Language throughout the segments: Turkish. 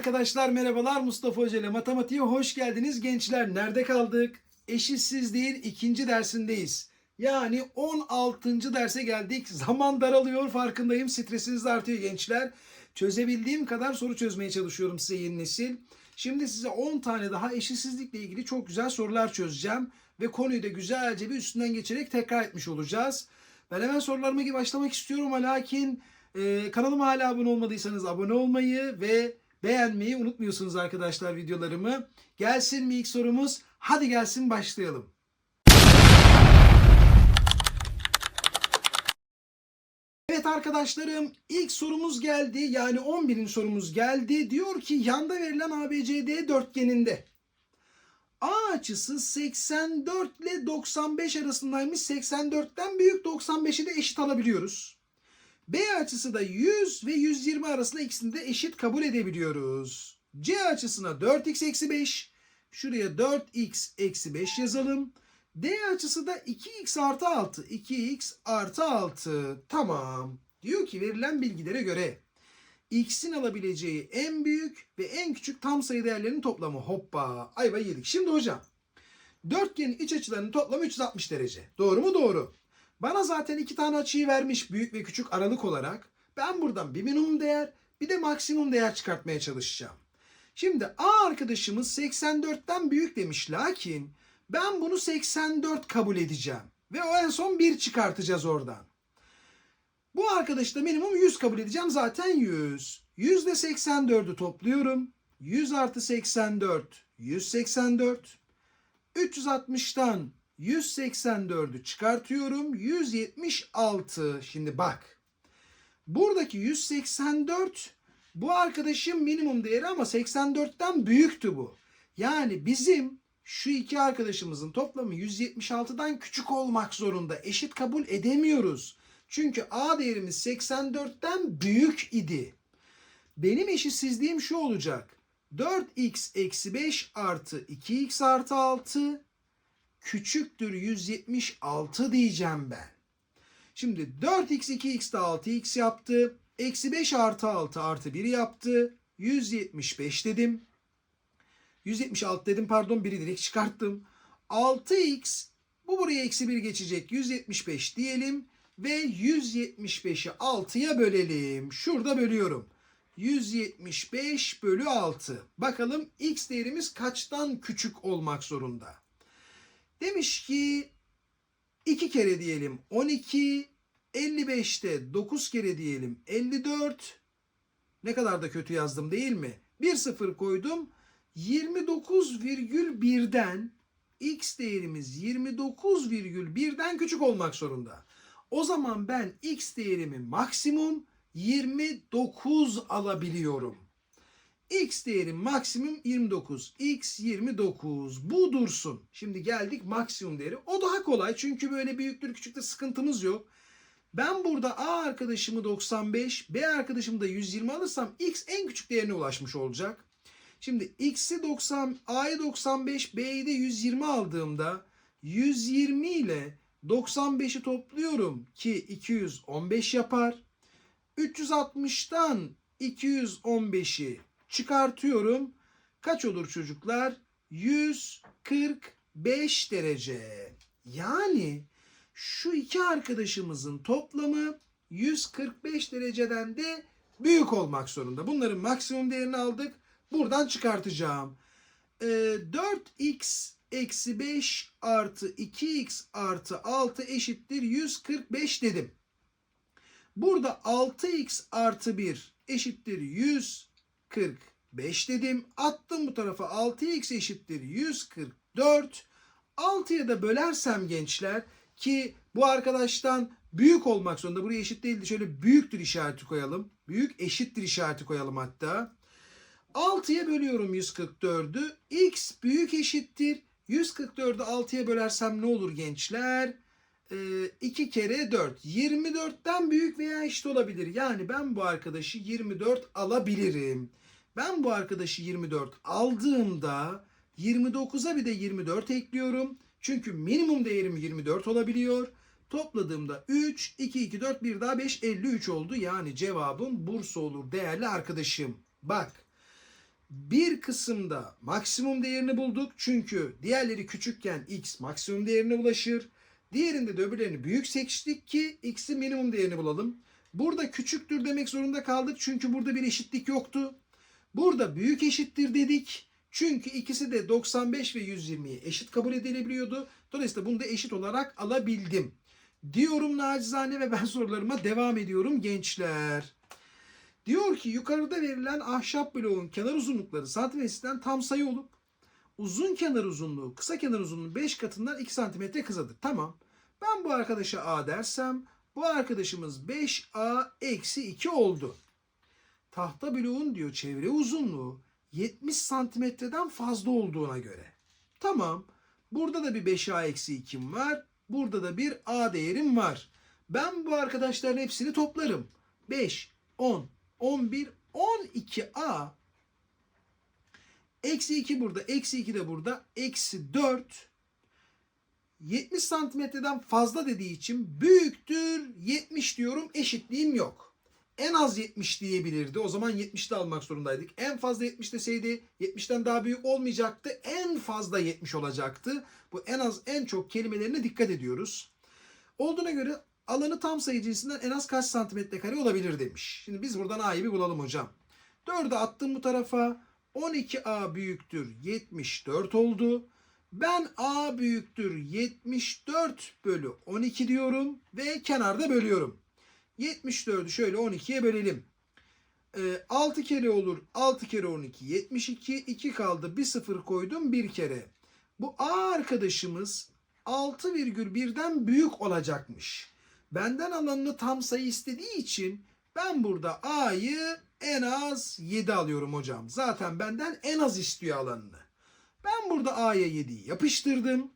Arkadaşlar merhabalar Mustafa Hoca ile matematiğe hoş geldiniz gençler. Nerede kaldık? Eşitsizliğin ikinci dersindeyiz. Yani 16. derse geldik. Zaman daralıyor farkındayım. Stresiniz de artıyor gençler. Çözebildiğim kadar soru çözmeye çalışıyorum size yeni nesil. Şimdi size 10 tane daha eşitsizlikle ilgili çok güzel sorular çözeceğim. Ve konuyu da güzelce bir üstünden geçerek tekrar etmiş olacağız. Ben hemen sorularıma başlamak istiyorum. Lakin e, kanalıma hala abone olmadıysanız abone olmayı ve beğenmeyi unutmuyorsunuz arkadaşlar videolarımı. Gelsin mi ilk sorumuz? Hadi gelsin başlayalım. Evet arkadaşlarım ilk sorumuz geldi. Yani 11. sorumuz geldi. Diyor ki yanda verilen ABCD dörtgeninde A açısı 84 ile 95 arasındaymış. 84'ten büyük 95'i de eşit alabiliyoruz. B açısı da 100 ve 120 arasında ikisini de eşit kabul edebiliyoruz. C açısına 4x eksi 5. Şuraya 4x eksi 5 yazalım. D açısı da 2x artı 6. 2x artı 6. Tamam. Diyor ki verilen bilgilere göre x'in alabileceği en büyük ve en küçük tam sayı değerlerinin toplamı. Hoppa. Ayva yedik. Şimdi hocam. Dörtgenin iç açılarının toplamı 360 derece. Doğru mu? Doğru. Bana zaten iki tane açıyı vermiş büyük ve küçük aralık olarak. Ben buradan bir minimum değer bir de maksimum değer çıkartmaya çalışacağım. Şimdi A arkadaşımız 84'ten büyük demiş lakin ben bunu 84 kabul edeceğim. Ve o en son 1 çıkartacağız oradan. Bu arkadaşı da minimum 100 kabul edeceğim. Zaten 100. 100 ile 84'ü topluyorum. 100 artı 84 184. 360'tan 184'ü çıkartıyorum. 176. Şimdi bak. Buradaki 184 bu arkadaşın minimum değeri ama 84'ten büyüktü bu. Yani bizim şu iki arkadaşımızın toplamı 176'dan küçük olmak zorunda. Eşit kabul edemiyoruz. Çünkü A değerimiz 84'ten büyük idi. Benim eşitsizliğim şu olacak. 4x eksi 5 artı 2x artı 6 küçüktür 176 diyeceğim ben. Şimdi 4x 2x de 6x yaptı. Eksi 5 artı 6 artı 1 yaptı. 175 dedim. 176 dedim pardon 1'i direkt çıkarttım. 6x bu buraya eksi 1 geçecek. 175 diyelim. Ve 175'i 6'ya bölelim. Şurada bölüyorum. 175 bölü 6. Bakalım x değerimiz kaçtan küçük olmak zorunda? Demiş ki 2 kere diyelim 12, 55'te 9 kere diyelim 54. Ne kadar da kötü yazdım değil mi? 1 sıfır koydum. 29,1'den x değerimiz 29,1'den küçük olmak zorunda. O zaman ben x değerimi maksimum 29 alabiliyorum. X değeri maksimum 29. X 29. Bu dursun. Şimdi geldik maksimum değeri. O daha kolay çünkü böyle büyüktür küçüktür sıkıntımız yok. Ben burada A arkadaşımı 95, B arkadaşımı da 120 alırsam X en küçük değerine ulaşmış olacak. Şimdi X'i 90, A'yı 95, B'yi de 120 aldığımda 120 ile 95'i topluyorum ki 215 yapar. 360'tan 215'i çıkartıyorum. Kaç olur çocuklar? 145 derece. Yani şu iki arkadaşımızın toplamı 145 dereceden de büyük olmak zorunda. Bunların maksimum değerini aldık. Buradan çıkartacağım. Ee, 4x eksi 5 artı 2x artı 6 eşittir 145 dedim. Burada 6x artı 1 eşittir 145 dedim. Attım bu tarafa 6x eşittir 144. 6'ya da bölersem gençler ki bu arkadaştan büyük olmak zorunda. Buraya eşit değildi. Şöyle büyüktür işareti koyalım. Büyük eşittir işareti koyalım hatta. 6'ya bölüyorum 144'ü. X büyük eşittir. 144'ü 6'ya bölersem ne olur gençler? 2 ee, kere 4. 24'ten büyük veya eşit olabilir. Yani ben bu arkadaşı 24 alabilirim. Ben bu arkadaşı 24 aldığımda 29'a bir de 24 ekliyorum. Çünkü minimum değerim 24 olabiliyor. Topladığımda 3, 2, 2, 4, 1 daha 5, 53 oldu. Yani cevabım Bursa olur değerli arkadaşım. Bak Bir kısımda maksimum değerini bulduk. Çünkü diğerleri küçükken x maksimum değerine ulaşır. Diğerinde de öbürlerini büyük seçtik ki x'in minimum değerini bulalım. Burada küçüktür demek zorunda kaldık çünkü burada bir eşitlik yoktu. Burada büyük eşittir dedik. Çünkü ikisi de 95 ve 120'yi eşit kabul edilebiliyordu. Dolayısıyla bunu da eşit olarak alabildim. Diyorum nacizane ve ben sorularıma devam ediyorum gençler. Diyor ki yukarıda verilen ahşap bloğun kenar uzunlukları santimetreden tam sayı olup uzun kenar uzunluğu kısa kenar uzunluğu 5 katından 2 santimetre kısadır. Tamam. Ben bu arkadaşa A dersem bu arkadaşımız 5A eksi 2 oldu. Tahta bloğun diyor çevre uzunluğu 70 santimetreden fazla olduğuna göre. Tamam. Burada da bir 5A eksi 2'm var. Burada da bir A değerim var. Ben bu arkadaşların hepsini toplarım. 5, 10, 11, 12A Eksi 2 burada, eksi 2 de burada, eksi 4 70 santimetreden fazla dediği için büyüktür 70 diyorum eşitliğim yok. En az 70 diyebilirdi. O zaman 70 de almak zorundaydık. En fazla 70 deseydi 70'ten daha büyük olmayacaktı. En fazla 70 olacaktı. Bu en az en çok kelimelerine dikkat ediyoruz. Olduğuna göre alanı tam sayı cinsinden en az kaç santimetre kare olabilir demiş. Şimdi biz buradan A'yı bir bulalım hocam. 4'ü attım bu tarafa. 12A büyüktür 74 oldu. Ben A büyüktür 74 bölü 12 diyorum ve kenarda bölüyorum. 74'ü şöyle 12'ye bölelim. Ee, 6 kere olur 6 kere 12 72 2 kaldı bir sıfır koydum bir kere. Bu A arkadaşımız 6,1'den büyük olacakmış. Benden alanını tam sayı istediği için ben burada A'yı en az 7 alıyorum hocam. Zaten benden en az istiyor alanını. Ben burada A'ya 7'yi yapıştırdım.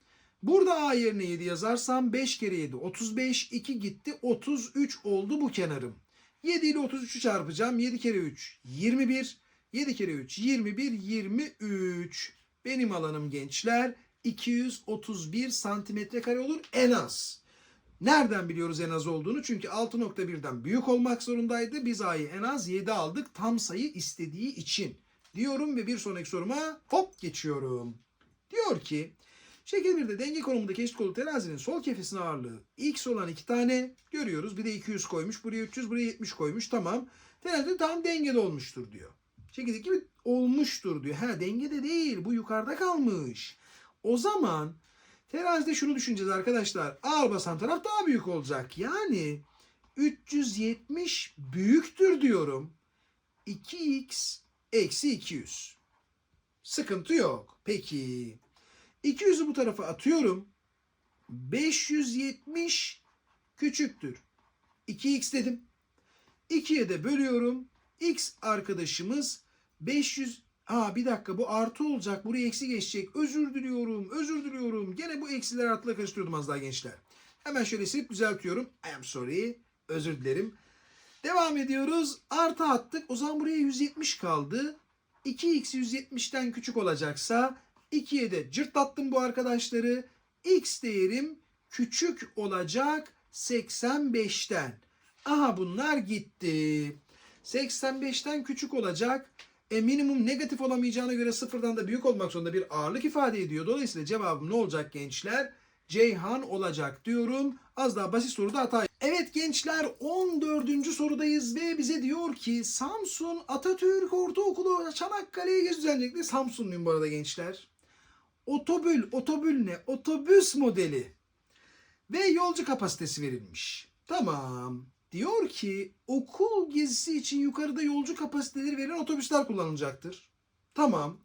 Burada A yerine 7 yazarsam 5 kere 7 35 2 gitti 33 oldu bu kenarım. 7 ile 33'ü çarpacağım. 7 kere 3 21 7 kere 3 21 23. Benim alanım gençler 231 santimetre kare olur en az. Nereden biliyoruz en az olduğunu? Çünkü 6.1'den büyük olmak zorundaydı. Biz A'yı en az 7 aldık tam sayı istediği için. Diyorum ve bir sonraki soruma hop geçiyorum. Diyor ki şekil 1'de denge konumundaki eşit kolu terazinin sol kefesinin ağırlığı x olan iki tane görüyoruz. Bir de 200 koymuş. Buraya 300 buraya 70 koymuş. Tamam. Terazi tam dengede olmuştur diyor. Şekil gibi olmuştur diyor. Ha dengede değil bu yukarıda kalmış. O zaman Terazide şunu düşüneceğiz arkadaşlar. Ağır basan taraf daha büyük olacak. Yani 370 büyüktür diyorum. 2x eksi 200. Sıkıntı yok. Peki. 200'ü bu tarafa atıyorum. 570 küçüktür. 2x dedim. 2'ye de bölüyorum. x arkadaşımız 500 Aa bir dakika bu artı olacak. Buraya eksi geçecek. Özür diliyorum. Özür diliyorum. Gene bu eksileri artıla karıştırıyordum az daha gençler. Hemen şöyle silip düzeltiyorum. I am sorry. Özür dilerim. Devam ediyoruz. Artı attık. O zaman buraya 170 kaldı. 2x 170'ten küçük olacaksa 2'ye de cırtlattım bu arkadaşları. x değerim küçük olacak 85'ten. Aha bunlar gitti. 85'ten küçük olacak. E minimum negatif olamayacağına göre sıfırdan da büyük olmak zorunda bir ağırlık ifade ediyor. Dolayısıyla cevabım ne olacak gençler? Ceyhan olacak diyorum. Az daha basit soruda hata. Evet gençler 14. sorudayız ve bize diyor ki Samsun Atatürk Ortaokulu Çanakkale'ye gezi düzenleyecekti. Samsunluyum bu arada gençler. Otobül, otobül ne? Otobüs modeli. Ve yolcu kapasitesi verilmiş. Tamam. Diyor ki okul gezisi için yukarıda yolcu kapasiteleri veren otobüsler kullanılacaktır. Tamam.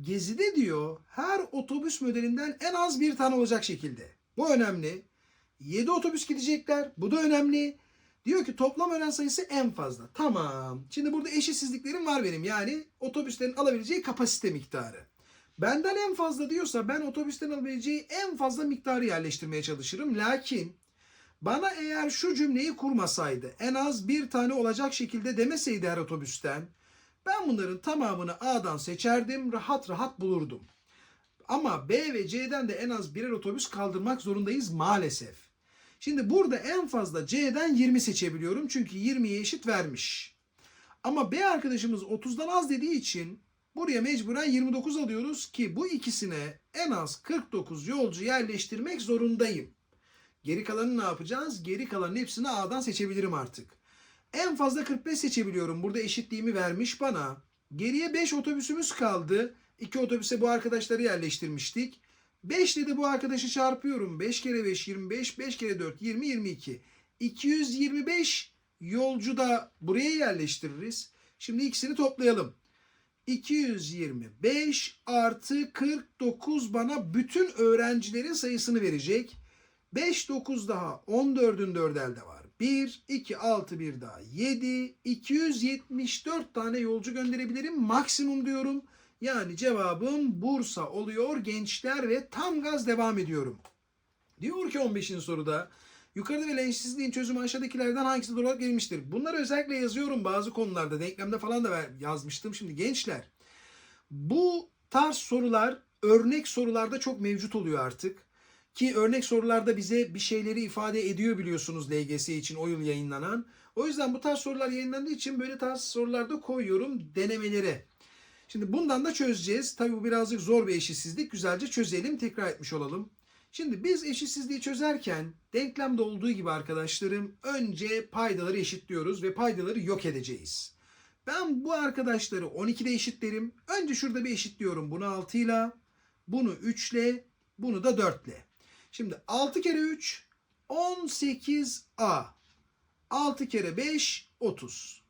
Gezide diyor her otobüs modelinden en az bir tane olacak şekilde. Bu önemli. 7 otobüs gidecekler. Bu da önemli. Diyor ki toplam öğren sayısı en fazla. Tamam. Şimdi burada eşitsizliklerim var benim. Yani otobüslerin alabileceği kapasite miktarı. Benden en fazla diyorsa ben otobüsten alabileceği en fazla miktarı yerleştirmeye çalışırım. Lakin bana eğer şu cümleyi kurmasaydı, en az bir tane olacak şekilde demeseydi her otobüsten, ben bunların tamamını A'dan seçerdim, rahat rahat bulurdum. Ama B ve C'den de en az birer otobüs kaldırmak zorundayız maalesef. Şimdi burada en fazla C'den 20 seçebiliyorum çünkü 20'ye eşit vermiş. Ama B arkadaşımız 30'dan az dediği için Buraya mecburen 29 alıyoruz ki bu ikisine en az 49 yolcu yerleştirmek zorundayım. Geri kalanı ne yapacağız? Geri kalanın hepsini A'dan seçebilirim artık. En fazla 45 seçebiliyorum. Burada eşitliğimi vermiş bana. Geriye 5 otobüsümüz kaldı. 2 otobüse bu arkadaşları yerleştirmiştik. 5 ile de bu arkadaşı çarpıyorum. 5 kere 5 25, 5 kere 4 20 22. 225 yolcu da buraya yerleştiririz. Şimdi ikisini toplayalım. 225 artı 49 bana bütün öğrencilerin sayısını verecek. 5 9 daha 14'ün 4 elde var. 1 2 6 1 daha 7 274 tane yolcu gönderebilirim maksimum diyorum. Yani cevabım Bursa oluyor gençler ve tam gaz devam ediyorum. Diyor ki 15. soruda yukarıda verilen eşitsizliğin çözümü aşağıdakilerden hangisi doğru olarak verilmiştir? Bunları özellikle yazıyorum bazı konularda denklemde falan da yazmıştım. Şimdi gençler bu tarz sorular örnek sorularda çok mevcut oluyor artık. Ki örnek sorularda bize bir şeyleri ifade ediyor biliyorsunuz LGS için o yıl yayınlanan. O yüzden bu tarz sorular yayınlandığı için böyle tarz sorularda koyuyorum denemelere. Şimdi bundan da çözeceğiz. Tabii bu birazcık zor bir eşitsizlik. Güzelce çözelim, tekrar etmiş olalım. Şimdi biz eşitsizliği çözerken denklemde olduğu gibi arkadaşlarım önce paydaları eşitliyoruz ve paydaları yok edeceğiz. Ben bu arkadaşları 12'de eşitlerim. Önce şurada bir eşitliyorum. Bunu 6 ile, bunu 3 ile, bunu da 4 ile. Şimdi 6 kere 3 18A. 6 kere 5 30.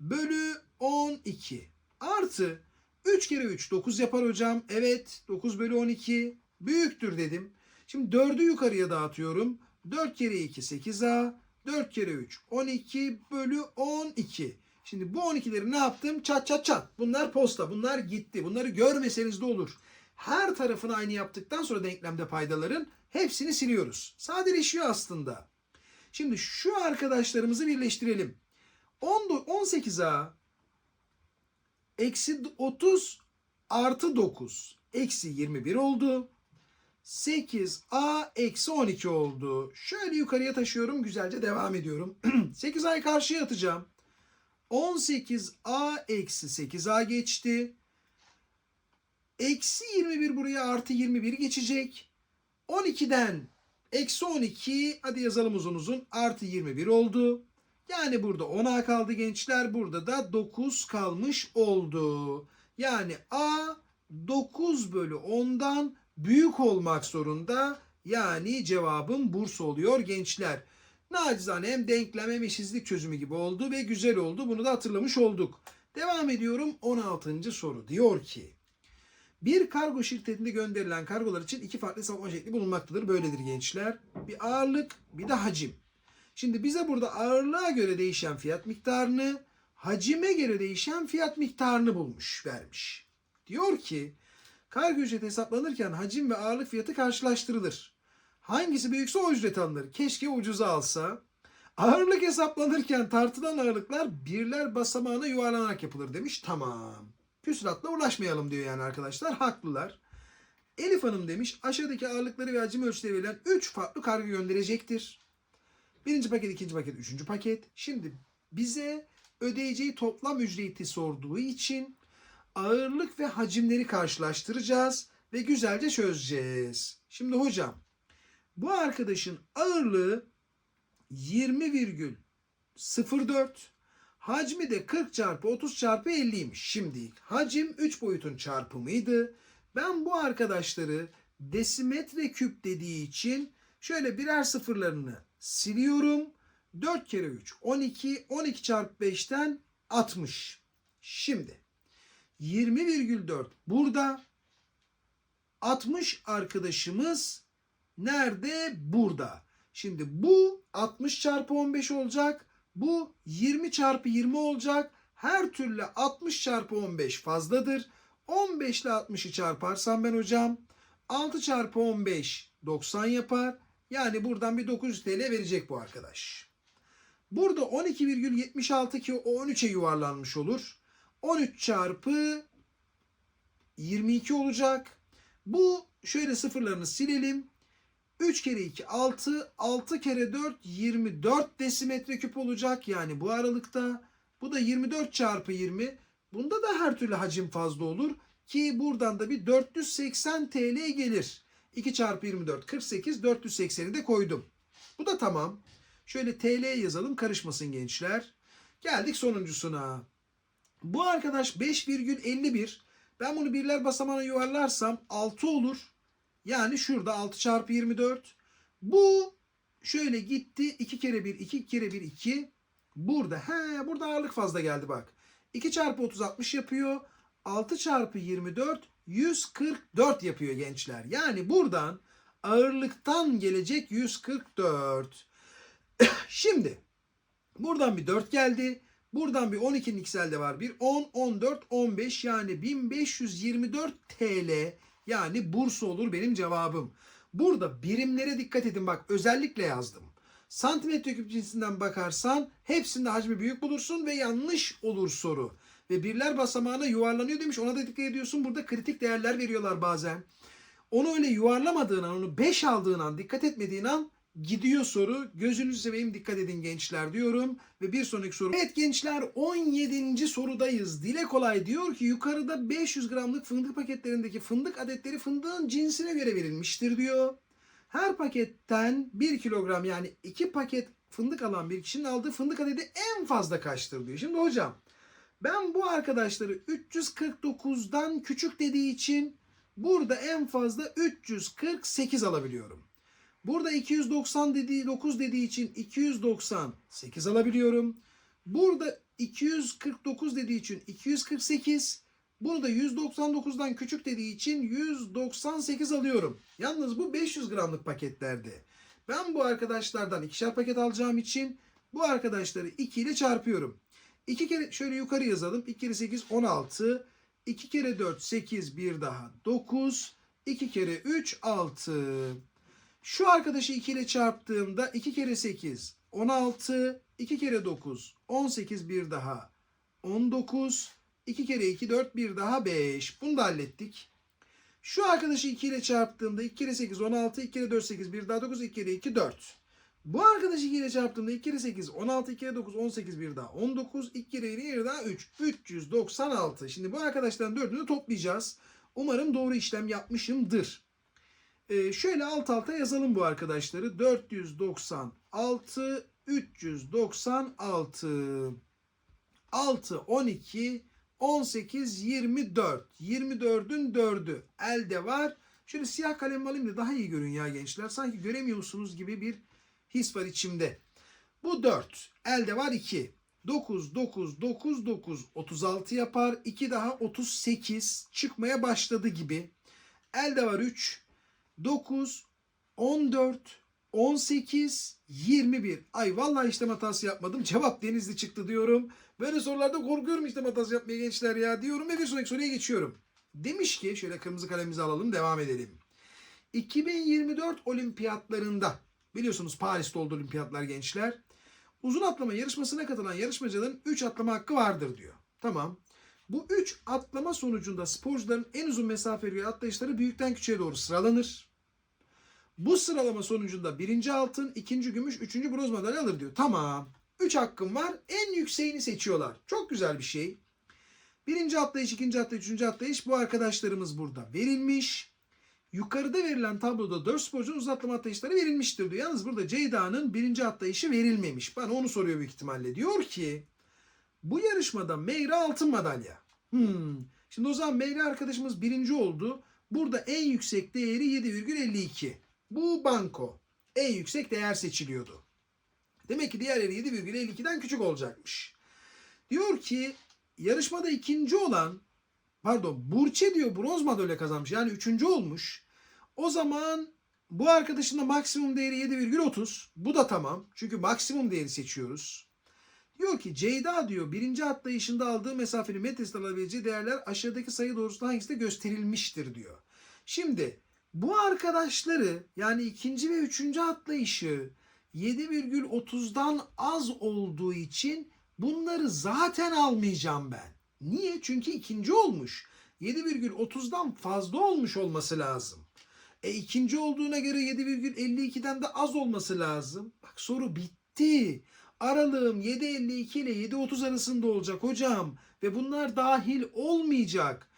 Bölü 12. Artı 3 kere 3 9 yapar hocam. Evet 9 bölü 12 büyüktür dedim. Şimdi 4'ü yukarıya dağıtıyorum. 4 kere 2 8A. 4 kere 3 12 bölü 12. Şimdi bu 12'leri ne yaptım? Çat çat çat. Bunlar posta. Bunlar gitti. Bunları görmeseniz de olur. Her tarafını aynı yaptıktan sonra denklemde paydaların hepsini siliyoruz. Sadeleşiyor aslında. Şimdi şu arkadaşlarımızı birleştirelim. 10 18A eksi 30 artı 9 eksi 21 oldu. 8A eksi 12 oldu. Şöyle yukarıya taşıyorum. Güzelce devam ediyorum. 8A'yı karşıya atacağım. 18A eksi 8A geçti. Eksi 21 buraya artı 21 geçecek. 12'den eksi 12 hadi yazalım uzun uzun artı 21 oldu. Yani burada 10A kaldı gençler. Burada da 9 kalmış oldu. Yani A 9 bölü 10'dan büyük olmak zorunda. Yani cevabım Bursa oluyor gençler. Nacizane hem denklem hem eşitsizlik çözümü gibi oldu ve güzel oldu. Bunu da hatırlamış olduk. Devam ediyorum 16. soru. Diyor ki bir kargo şirketinde gönderilen kargolar için iki farklı hesaplama şekli bulunmaktadır. Böyledir gençler. Bir ağırlık bir de hacim. Şimdi bize burada ağırlığa göre değişen fiyat miktarını, hacime göre değişen fiyat miktarını bulmuş, vermiş. Diyor ki kargo ücreti hesaplanırken hacim ve ağırlık fiyatı karşılaştırılır. Hangisi büyükse o ücret alınır. Keşke ucuza alsa. Ağırlık hesaplanırken tartılan ağırlıklar birler basamağına yuvarlanarak yapılır demiş. Tamam. Küsuratla uğraşmayalım diyor yani arkadaşlar. Haklılar. Elif Hanım demiş aşağıdaki ağırlıkları ve hacim ölçüleri verilen 3 farklı kargo gönderecektir. Birinci paket, ikinci paket, üçüncü paket. Şimdi bize ödeyeceği toplam ücreti sorduğu için ağırlık ve hacimleri karşılaştıracağız ve güzelce çözeceğiz. Şimdi hocam bu arkadaşın ağırlığı 20,04 hacmi de 40 çarpı 30 çarpı 50'ymiş. Şimdi hacim 3 boyutun çarpımıydı. Ben bu arkadaşları desimetre küp dediği için şöyle birer sıfırlarını siliyorum. 4 kere 3 12 12 çarpı 5'ten 60. Şimdi 20,4 burada 60 arkadaşımız nerede? Burada. Şimdi bu 60 çarpı 15 olacak. Bu 20 çarpı 20 olacak. Her türlü 60 çarpı 15 fazladır. 15 ile 60'ı çarparsam ben hocam 6 çarpı 15 90 yapar. Yani buradan bir 900 TL verecek bu arkadaş. Burada 12,76 ki o 13'e yuvarlanmış olur. 13 çarpı 22 olacak. Bu şöyle sıfırlarını silelim. 3 kere 2 6, 6 kere 4 24 desimetre küp olacak. Yani bu aralıkta. Bu da 24 çarpı 20 Bunda da her türlü hacim fazla olur ki buradan da bir 480 TL gelir. 2 çarpı 24 48 480'i de koydum. Bu da tamam. Şöyle TL yazalım karışmasın gençler. Geldik sonuncusuna. Bu arkadaş 5,51. Ben bunu birler basamağına yuvarlarsam 6 olur. Yani şurada 6 çarpı 24. Bu şöyle gitti. 2 kere 1 2 kere 1 2. Burada he burada ağırlık fazla geldi bak. 2 çarpı 30 60 yapıyor. 6 çarpı 24 144 yapıyor gençler. Yani buradan ağırlıktan gelecek 144. Şimdi buradan bir 4 geldi. Buradan bir 12'nin ikselde var bir 10, 14, 15 yani 1524 TL yani burs olur benim cevabım. Burada birimlere dikkat edin bak özellikle yazdım. Santimetre küp cinsinden bakarsan hepsinde hacmi büyük bulursun ve yanlış olur soru. Ve birler basamağına yuvarlanıyor demiş ona da dikkat ediyorsun. Burada kritik değerler veriyorlar bazen. Onu öyle yuvarlamadığın an, onu 5 aldığın an, dikkat etmediğin an gidiyor soru. Gözünüzü seveyim dikkat edin gençler diyorum. Ve bir sonraki soru. Evet gençler 17. sorudayız. Dile kolay diyor ki yukarıda 500 gramlık fındık paketlerindeki fındık adetleri fındığın cinsine göre verilmiştir diyor. Her paketten 1 kilogram yani 2 paket fındık alan bir kişinin aldığı fındık adedi en fazla kaçtır diyor. Şimdi hocam ben bu arkadaşları 349'dan küçük dediği için burada en fazla 348 alabiliyorum. Burada 290 dediği 9 dediği için 298 alabiliyorum. Burada 249 dediği için 248. Bunu da 199'dan küçük dediği için 198 alıyorum. Yalnız bu 500 gramlık paketlerde. Ben bu arkadaşlardan ikişer paket alacağım için bu arkadaşları 2 ile çarpıyorum. 2 kere şöyle yukarı yazalım. 2 kere 8 16. 2 kere 4 8 bir daha 9. 2 kere 3 6. Şu arkadaşı 2 ile çarptığımda 2 kere 8 16. 2 kere 9 18 bir daha 19. 2 kere 2 4 bir daha 5. Bunu da hallettik. Şu arkadaşı 2 ile çarptığımda 2 kere 8 16. 2 kere 4 8 bir daha 9. 2 kere 2 4. Bu arkadaşı 2 ile çarptığımda 2 kere 8 16. 2 kere 9 18 bir daha 19. 2 kere 1 bir daha 3. 396. Şimdi bu arkadaşların dördünü toplayacağız. Umarım doğru işlem yapmışımdır. Ee, şöyle alt alta yazalım bu arkadaşları. 496 396 6 12 18 24 24'ün 4'ü elde var. Şöyle siyah kalem alayım da daha iyi görün ya gençler. Sanki göremiyorsunuz gibi bir his var içimde. Bu 4. Elde var 2. 9, 9, 9, 9, 36 yapar. 2 daha 38 çıkmaya başladı gibi. Elde var 3. 9, 14, 18, 21. Ay vallahi işlem hatası yapmadım. Cevap denizli çıktı diyorum. Böyle sorularda korkuyorum işlem hatası yapmaya gençler ya diyorum ve bir sonraki soruya geçiyorum. Demiş ki şöyle kırmızı kalemimizi alalım devam edelim. 2024 olimpiyatlarında biliyorsunuz Paris'te oldu olimpiyatlar gençler. Uzun atlama yarışmasına katılan yarışmacıların 3 atlama hakkı vardır diyor. Tamam. Bu 3 atlama sonucunda sporcuların en uzun mesafe yürüyen atlayışları büyükten küçüğe doğru sıralanır. Bu sıralama sonucunda birinci altın, ikinci gümüş, üçüncü bronz madalya alır diyor. Tamam. 3 hakkım var. En yükseğini seçiyorlar. Çok güzel bir şey. Birinci atlayış, ikinci atlayış, üçüncü atlayış bu arkadaşlarımız burada verilmiş. Yukarıda verilen tabloda 4 sporcunun uzatlama atlayışları verilmiştir diyor. Yalnız burada Ceyda'nın birinci atlayışı verilmemiş. Bana onu soruyor büyük ihtimalle. Diyor ki bu yarışmada Meyra altın madalya. Hmm. Şimdi o zaman Meyra arkadaşımız birinci oldu. Burada en yüksek değeri 7,52. Bu banko. En yüksek değer seçiliyordu. Demek ki diğerleri 7,52'den küçük olacakmış. Diyor ki yarışmada ikinci olan pardon Burçe diyor bronz madalya kazanmış. Yani üçüncü olmuş. O zaman bu arkadaşın da maksimum değeri 7,30. Bu da tamam. Çünkü maksimum değeri seçiyoruz. Diyor ki Ceyda diyor birinci atlayışında aldığı mesafenin metresinde alabileceği değerler aşağıdaki sayı doğrusunda hangisinde gösterilmiştir diyor. Şimdi bu arkadaşları yani ikinci ve üçüncü atlayışı 7,30'dan az olduğu için bunları zaten almayacağım ben. Niye? Çünkü ikinci olmuş. 7,30'dan fazla olmuş olması lazım. E ikinci olduğuna göre 7,52'den de az olması lazım. Bak soru bitti. Aralığım 7.52 ile 7.30 arasında olacak hocam. Ve bunlar dahil olmayacak.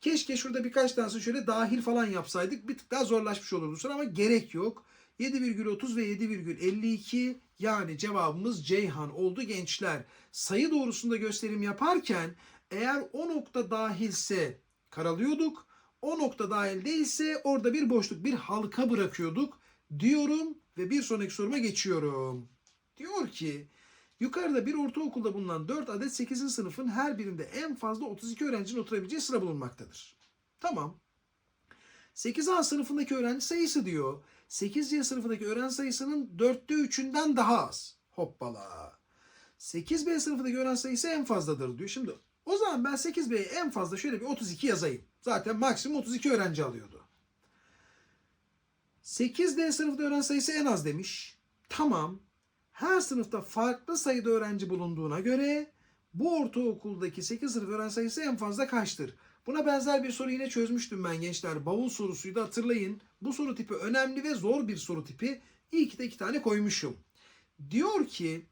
Keşke şurada birkaç tanesi şöyle dahil falan yapsaydık. Bir tık daha zorlaşmış olurdu sonra ama gerek yok. 7,30 ve 7,52 yani cevabımız Ceyhan oldu gençler. Sayı doğrusunda gösterim yaparken eğer o nokta dahilse karalıyorduk. O nokta dahil değilse orada bir boşluk, bir halka bırakıyorduk diyorum ve bir sonraki soruma geçiyorum. Diyor ki yukarıda bir ortaokulda bulunan 4 adet 8. sınıfın her birinde en fazla 32 öğrencinin oturabileceği sıra bulunmaktadır. Tamam. 8A sınıfındaki öğrenci sayısı diyor. 8C sınıfındaki öğrenci sayısının 4'te 3'ünden daha az. Hoppala. 8B sınıfındaki öğrenci sayısı en fazladır diyor. Şimdi o zaman ben 8B'ye en fazla şöyle bir 32 yazayım. Zaten maksimum 32 öğrenci alıyordu. 8D sınıfta öğrenci sayısı en az demiş. Tamam. Her sınıfta farklı sayıda öğrenci bulunduğuna göre bu ortaokuldaki 8 sınıf öğrenci sayısı en fazla kaçtır? Buna benzer bir soru yine çözmüştüm ben gençler. Bavul sorusuydu hatırlayın. Bu soru tipi önemli ve zor bir soru tipi. İyi ki de iki tane koymuşum. Diyor ki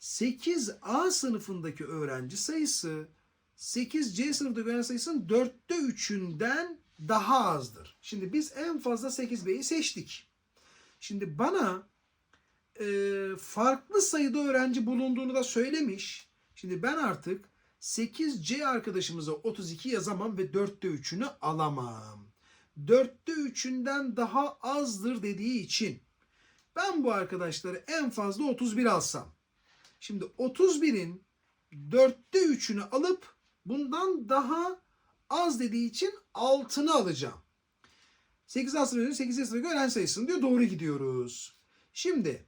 8A sınıfındaki öğrenci sayısı 8C sınıftaki öğrenci sayısının 4'te 3'ünden daha azdır. Şimdi biz en fazla 8B'yi seçtik. Şimdi bana e, farklı sayıda öğrenci bulunduğunu da söylemiş. Şimdi ben artık 8C arkadaşımıza 32 yazamam ve 4'te 3'ünü alamam. 4'te 3'ünden daha azdır dediği için ben bu arkadaşları en fazla 31 alsam. Şimdi 31'in 4'te 3'ünü alıp bundan daha az dediği için altını alacağım. 8 aslında 8 yaşındaki öğrenci sayısını diyor doğru gidiyoruz. Şimdi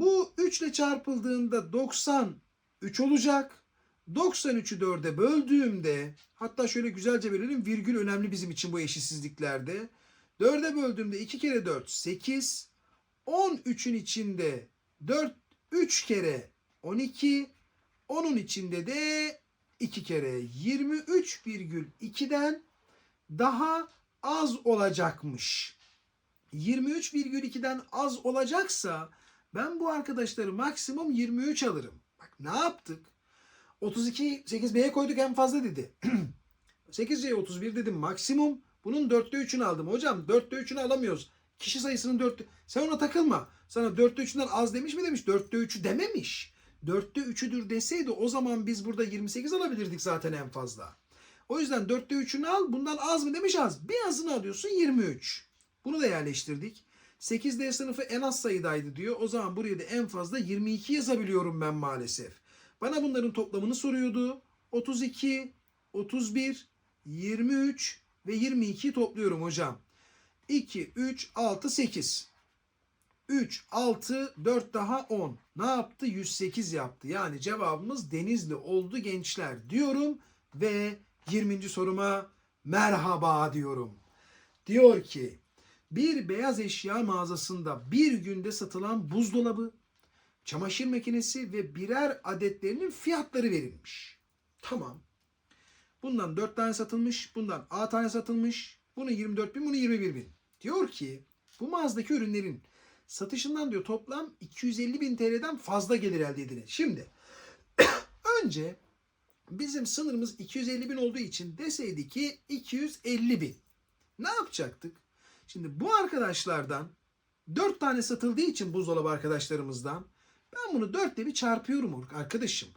bu 3 ile çarpıldığında 93 olacak. 93'ü 4'e böldüğümde hatta şöyle güzelce bölelim virgül önemli bizim için bu eşitsizliklerde. 4'e böldüğümde 2 kere 4 8. 13'ün içinde 4 3 kere 12. 10'un içinde de 2 kere 23,2'den daha az olacakmış. 23,2'den az olacaksa ben bu arkadaşları maksimum 23 alırım. Bak ne yaptık? 32 8B'ye koyduk en fazla dedi. 8C'ye 31 dedim maksimum. Bunun 4'te 3'ünü aldım. Hocam 4'te 3'ünü alamıyoruz. Kişi sayısının 4'te... Sen ona takılma. Sana 4'te 3'ünden az demiş mi demiş. 4'te 3'ü dememiş. 4'te 3'üdür deseydi o zaman biz burada 28 alabilirdik zaten en fazla. O yüzden 4'te 3'ünü al. Bundan az mı demiş az. Bir azını alıyorsun 23. Bunu da yerleştirdik. 8D sınıfı en az sayıdaydı diyor. O zaman buraya da en fazla 22 yazabiliyorum ben maalesef. Bana bunların toplamını soruyordu. 32, 31, 23 ve 22 topluyorum hocam. 2, 3, 6, 8. 3, 6, 4 daha 10. Ne yaptı? 108 yaptı. Yani cevabımız Denizli oldu gençler diyorum ve 20. soruma merhaba diyorum. Diyor ki bir beyaz eşya mağazasında bir günde satılan buzdolabı, çamaşır makinesi ve birer adetlerinin fiyatları verilmiş. Tamam. Bundan 4 tane satılmış, bundan A tane satılmış. Bunu 24 bin, bunu 21 bin. Diyor ki bu mağazadaki ürünlerin satışından diyor toplam 250 bin TL'den fazla gelir elde edilir. Şimdi önce bizim sınırımız 250 bin olduğu için deseydi ki 250 bin. Ne yapacaktık? Şimdi bu arkadaşlardan 4 tane satıldığı için buzdolabı arkadaşlarımızdan ben bunu 4 ile bir çarpıyorum arkadaşım.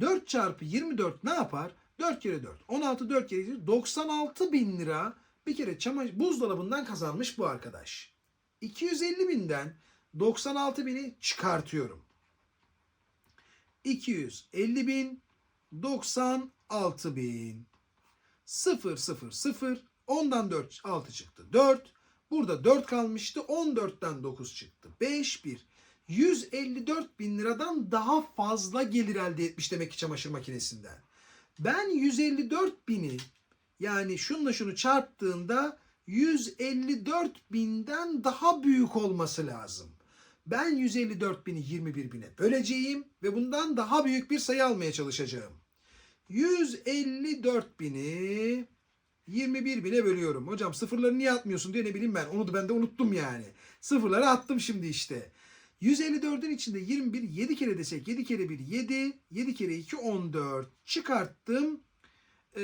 4 çarpı 24 ne yapar? 4 kere 4. 16 4 kere 96 bin lira bir kere çamaşır buzdolabından kazanmış bu arkadaş. 250 binden 96 bini çıkartıyorum. 250 bin 96 bin 0 0 0 10'dan 4 6 çıktı 4 burada 4 kalmıştı 14'ten 9 çıktı 5 1 154 bin liradan daha fazla gelir elde etmiş demek ki çamaşır makinesinden. Ben 154 bini yani şunla şunu çarptığında 154 binden daha büyük olması lazım. Ben 154 bini 21 bine böleceğim ve bundan daha büyük bir sayı almaya çalışacağım. 154 bini 21 bine bölüyorum. Hocam sıfırları niye atmıyorsun diye ne bileyim ben. Onu da ben de unuttum yani. Sıfırları attım şimdi işte. 154'ün içinde 21 7 kere desek 7 kere 1 7 7 kere 2 14 çıkarttım. Ee,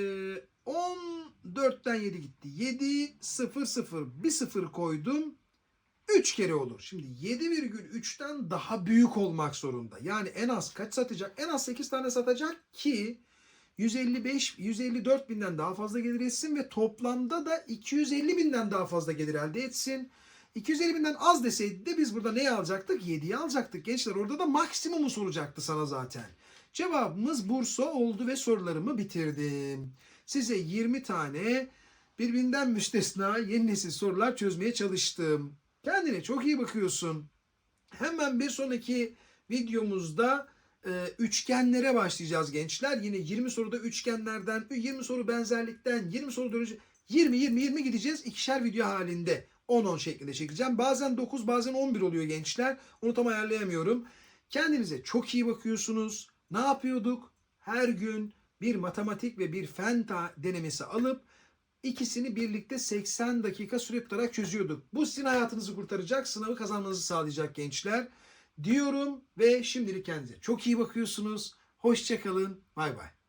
14'ten 7 gitti. 7 0 0 bir 0 koydum. 3 kere olur. Şimdi 7,3'ten daha büyük olmak zorunda. Yani en az kaç satacak? En az 8 tane satacak ki 155 154 binden daha fazla gelir etsin ve toplamda da 250 binden daha fazla gelir elde etsin. 250 binden az deseydi de biz burada neyi alacaktık? 7'yi alacaktık. Gençler orada da maksimumu soracaktı sana zaten. Cevabımız Bursa oldu ve sorularımı bitirdim. Size 20 tane birbirinden müstesna yeni nesil sorular çözmeye çalıştım. Kendine çok iyi bakıyorsun. Hemen bir sonraki videomuzda e, üçgenlere başlayacağız gençler. Yine 20 soruda üçgenlerden, 20 soru benzerlikten, 20 soru dönüşü 20 20 20 gideceğiz ikişer video halinde. 10-10 şeklinde çekeceğim. Bazen 9 bazen 11 oluyor gençler. Onu tam ayarlayamıyorum. Kendinize çok iyi bakıyorsunuz. Ne yapıyorduk? Her gün bir matematik ve bir fen denemesi alıp ikisini birlikte 80 dakika süre tutarak çözüyorduk. Bu sizin hayatınızı kurtaracak, sınavı kazanmanızı sağlayacak gençler. Diyorum ve şimdilik kendinize çok iyi bakıyorsunuz. Hoşçakalın. Bay bay.